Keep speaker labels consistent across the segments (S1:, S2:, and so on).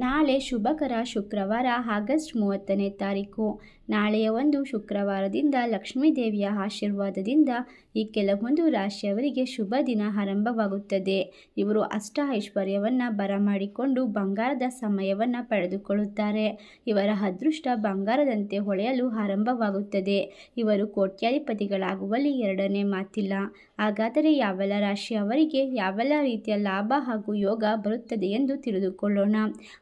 S1: ನಾಳೆ ಶುಭಕರ ಶುಕ್ರವಾರ, ಆಗಸ್ಟ್ ಮೂವತ್ತನೇ ತಾರೀಕು. ನಾಳೆಯ ಒಂದು ಶುಕ್ರವಾರದಿಂದ ಲಕ್ಷ್ಮೀ ದೇವಿಯ ಆಶೀರ್ವಾದದಿಂದ ಈ ಕೆಲವೊಂದು ರಾಶಿಯವರಿಗೆ ಶುಭ ದಿನ ಆರಂಭವಾಗುತ್ತದೆ. ಇವರು ಅಷ್ಟ ಐಶ್ವರ್ಯವನ್ನು ಬರಮಾಡಿಕೊಂಡು ಬಂಗಾರದ ಸಮಯವನ್ನು ಪಡೆದುಕೊಳ್ಳುತ್ತಾರೆ. ಇವರ ಅದೃಷ್ಟ ಬಂಗಾರದಂತೆ ಹೊಳೆಯಲು ಆರಂಭವಾಗುತ್ತದೆ. ಇವರು ಕೋಟ್ಯಾಧಿಪತಿಗಳಾಗುವಲ್ಲಿ ಎರಡನೇ ಮಾತಿಲ್ಲ. ಹಾಗಾದರೆ ಯಾವೆಲ್ಲ ರಾಶಿಯವರಿಗೆ ಯಾವೆಲ್ಲ ರೀತಿಯ ಲಾಭ ಹಾಗೂ ಯೋಗ ಬರುತ್ತದೆ ಎಂದು ತಿಳಿದುಕೊಳ್ಳೋಣ.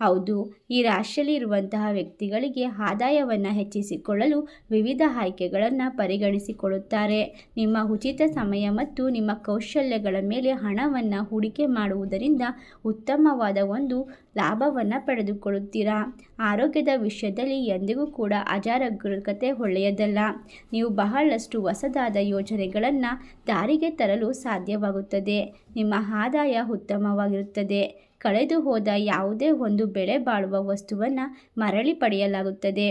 S1: ಹೌದು, ಈ ರಾಶಿಯಲ್ಲಿ ಇರುವಂತಹ ವ್ಯಕ್ತಿಗಳಿಗೆ ಆದಾಯವನ್ನು ಹೆಚ್ಚಿಸಿಕೊಳ್ಳಲು ವಿವಿಧ ಆಯ್ಕೆಗಳನ್ನು ಪರಿಗಣಿಸಿಕೊಳ್ಳುತ್ತಾರೆ. ನಿಮ್ಮ ಉಚಿತ ಸಮಯ ಮತ್ತು ನಿಮ್ಮ ಕೌಶಲ್ಯಗಳ ಮೇಲೆ ಹಣವನ್ನು ಹೂಡಿಕೆ ಮಾಡುವುದರಿಂದ ಉತ್ತಮವಾದ ಒಂದು ಲಾಭವನ್ನು ಪಡೆದುಕೊಳ್ಳುತ್ತೀರಾ? ಆರೋಗ್ಯದ ವಿಷಯದಲ್ಲಿ ಎಂದಿಗೂ ಕೂಡ ಅಜಾಗರೂಕತೆ ಒಳ್ಳೆಯದಲ್ಲ. ನೀವು ಬಹಳಷ್ಟು ಹೊಸದಾದ ಯೋಜನೆಗಳನ್ನು ದಾರಿಗೆ ತರಲು ಸಾಧ್ಯವಾಗುತ್ತದೆ. ನಿಮ್ಮ ಆದಾಯ ಉತ್ತಮವಾಗಿರುತ್ತದೆ. ಕಳೆದು ಹೋದ ಯಾವುದೇ ಒಂದು ಬೆಳೆ ಬಾಳುವ ವಸ್ತುವನ್ನು ಮರಳಿ ಪಡೆಯಲಾಗುತ್ತದೆ.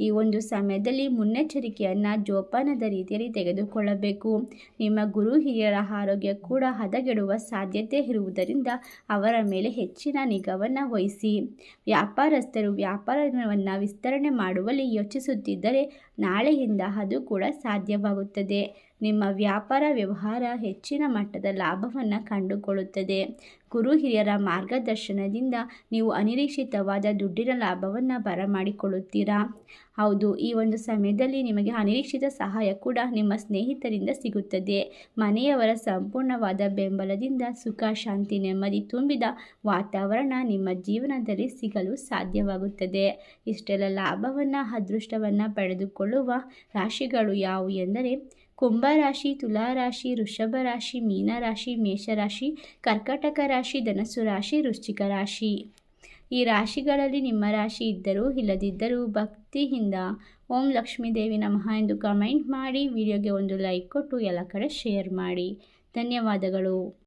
S1: ಈ ಒಂದು ಸಮಯದಲ್ಲಿ ಮುನ್ನೆಚ್ಚರಿಕೆಯನ್ನು ಜೋಪಾನದ ರೀತಿಯಲ್ಲಿ ತೆಗೆದುಕೊಳ್ಳಬೇಕು. ನಿಮ್ಮ ಗುರು ಹಿರಿಯರ ಆರೋಗ್ಯ ಕೂಡ ಹದಗೆಡುವ ಸಾಧ್ಯತೆ ಇರುವುದರಿಂದ ಅವರ ಮೇಲೆ ಹೆಚ್ಚಿನ ನಿಗಾವನ್ನು ವಹಿಸಿ. ವ್ಯಾಪಾರಸ್ಥರು ವ್ಯಾಪಾರವನ್ನು ವಿಸ್ತರಣೆ ಮಾಡುವಲ್ಲಿ ಯೋಚಿಸುತ್ತಿದ್ದರೆ ನಾಳೆಯಿಂದ ಅದು ಕೂಡ ಸಾಧ್ಯವಾಗುತ್ತದೆ. ನಿಮ್ಮ ವ್ಯಾಪಾರ ವ್ಯವಹಾರ ಹೆಚ್ಚಿನ ಮಟ್ಟದ ಲಾಭವನ್ನು ಕಂಡುಕೊಳ್ಳುತ್ತದೆ. ಗುರು ಹಿರಿಯರ ಮಾರ್ಗದರ್ಶನದಿಂದ ನೀವು ಅನಿರೀಕ್ಷಿತವಾದ ದುಡ್ಡಿನ ಲಾಭವನ್ನು ಬರಮಾಡಿಕೊಳ್ಳುತ್ತೀರಾ? ಹೌದು, ಈ ಒಂದು ಸಮಯದಲ್ಲಿ ನಿಮಗೆ ಅನಿರೀಕ್ಷಿತ ಸಹಾಯ ಕೂಡ ನಿಮ್ಮ ಸ್ನೇಹಿತರಿಂದ ಸಿಗುತ್ತದೆ. ಮನೆಯವರ ಸಂಪೂರ್ಣವಾದ ಬೆಂಬಲದಿಂದ ಸುಖ, ಶಾಂತಿ, ನೆಮ್ಮದಿ ತುಂಬಿದ ವಾತಾವರಣ ನಿಮ್ಮ ಜೀವನದಲ್ಲಿ ಸಿಗಲು ಸಾಧ್ಯವಾಗುತ್ತದೆ. ಇಷ್ಟೆಲ್ಲ ಲಾಭವನ್ನು, ಅದೃಷ್ಟವನ್ನು ಪಡೆದುಕೊಳ್ಳುವ ರಾಶಿಗಳು ಯಾವುವು ಎಂದರೆ ಕುಂಭರಾಶಿ, ತುಲಾರಾಶಿ ವೃಷಭ ರಾಶಿ ಮೀನರಾಶಿ, ಮೇಷರಾಶಿ, ಕರ್ಕಟಕ ರಾಶಿ, ಧನಸ್ಸು ರಾಶಿ, ವೃಶ್ಚಿಕ ರಾಶಿ. ಈ ರಾಶಿಗಳಲ್ಲಿ ನಿಮ್ಮ ರಾಶಿ ಇದ್ದರೂ ಇಲ್ಲದಿದ್ದರೂ ಭಕ್ತಿಯಿಂದ ಓಂ ಲಕ್ಷ್ಮೀ ದೇವಿ ನಮಃ ಎಂದು ಕಮೆಂಟ್ ಮಾಡಿ ವಿಡಿಯೋಗೆ ಒಂದು ಲೈಕ್ ಕೊಟ್ಟು ಎಲ್ಲ ಕಡೆ ಶೇರ್ ಮಾಡಿ. ಧನ್ಯವಾದಗಳು.